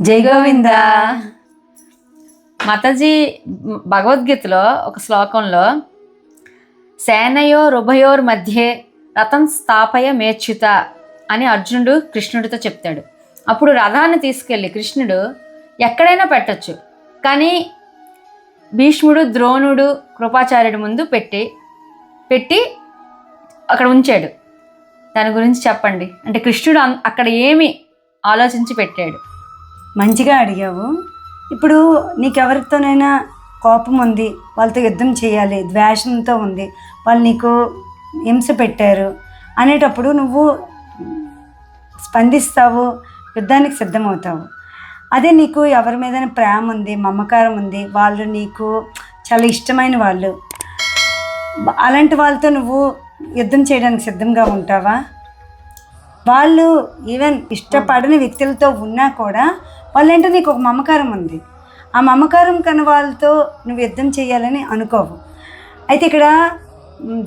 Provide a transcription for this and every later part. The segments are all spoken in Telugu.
జై గోవింద. మతజీ భగవద్గీతలో ఒక శ్లోకంలో సేనయో రుభయోర్ మధ్యే రథం స్థాపయ మేచ్యుత అని అర్జునుడు కృష్ణుడితో చెప్తాడు. అప్పుడు రథాన్ని తీసుకెళ్ళి కృష్ణుడు ఎక్కడైనా పెట్టచ్చు. కానీ భీష్ముడు ద్రోణుడు కృపాచార్యుడు ముందు పెట్టి పెట్టి అక్కడ ఉంచాడు. దాని గురించి చెప్పండి. అంటే కృష్ణుడు అన్- అక్కడ ఏమి ఆలోచించి పెట్టాడు? మంచిగా అడిగావు. ఇప్పుడు నీకెవరితోనైనా కోపం ఉంది వాళ్ళతో యుద్ధం చేయాలి ద్వేషంతో ఉంది వాళ్ళు నీకు హింస పెట్టారు అనేటప్పుడు నువ్వు స్పందిస్తావు యుద్ధానికి సిద్ధమవుతావు. అదే నీకు ఎవరి మీద ప్రేమ ఉంది మమకారం ఉంది వాళ్ళు నీకు చాలా ఇష్టమైన వాళ్ళు. అలాంటి వాళ్ళతో నువ్వు యుద్ధం చేయడానికి సిద్ధంగా ఉంటావా? వాళ్ళు ఈవెన్ ఇష్టపడని వ్యక్తులతో ఉన్నా కూడా వాళ్ళంటే నీకు ఒక మమకారం ఉంది. ఆ మమకారం కన్న వాళ్ళతో నువ్వు యుద్ధం చేయాలని అనుకోవు. అయితే ఇక్కడ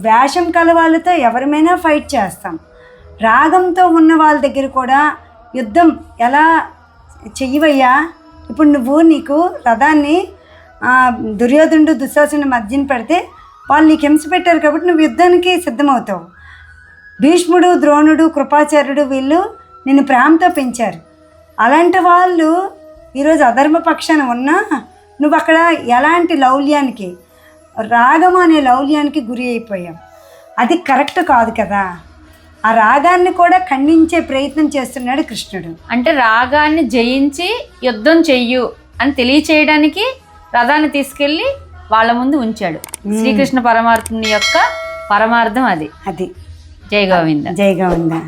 వేషం కల వాళ్ళతో ఎవరిమైనా ఫైట్ చేస్తాం. రాగంతో ఉన్న వాళ్ళ దగ్గర కూడా యుద్ధం ఎలా చెయ్యవయ్యా? ఇప్పుడు నువ్వు నీకు రథాన్ని దుర్యోధనుడు దుశ్శాసుని మధ్యన పెడితే వాళ్ళు నీకు హింస పెట్టారు కాబట్టి నువ్వు యుద్ధానికి సిద్ధమవుతావు. భీష్ముడు ద్రోణుడు కృపాచార్యుడు వీళ్ళు నిన్ను ప్రేమతో పెంచారు. అలాంటి వాళ్ళు ఈరోజు అధర్మ పక్షాన ఉన్నా నువ్వు అక్కడ ఎలాంటి లౌల్యానికి రాగం అనే లౌల్యానికి గురి అయిపోయావు. అది కరెక్ట్ కాదు కదా. ఆ రాగాన్ని కూడా ఖండించే ప్రయత్నం చేస్తున్నాడు కృష్ణుడు. అంటే రాగాన్ని జయించి యుద్ధం చెయ్యు అని తెలియచేయడానికి రథాన్ని తీసుకెళ్ళి వాళ్ళ ముందు ఉంచాడు. శ్రీకృష్ణ పరమాత్ముని యొక్క పరమార్థం అది. అది. జై గోవింద జైగా ఉందా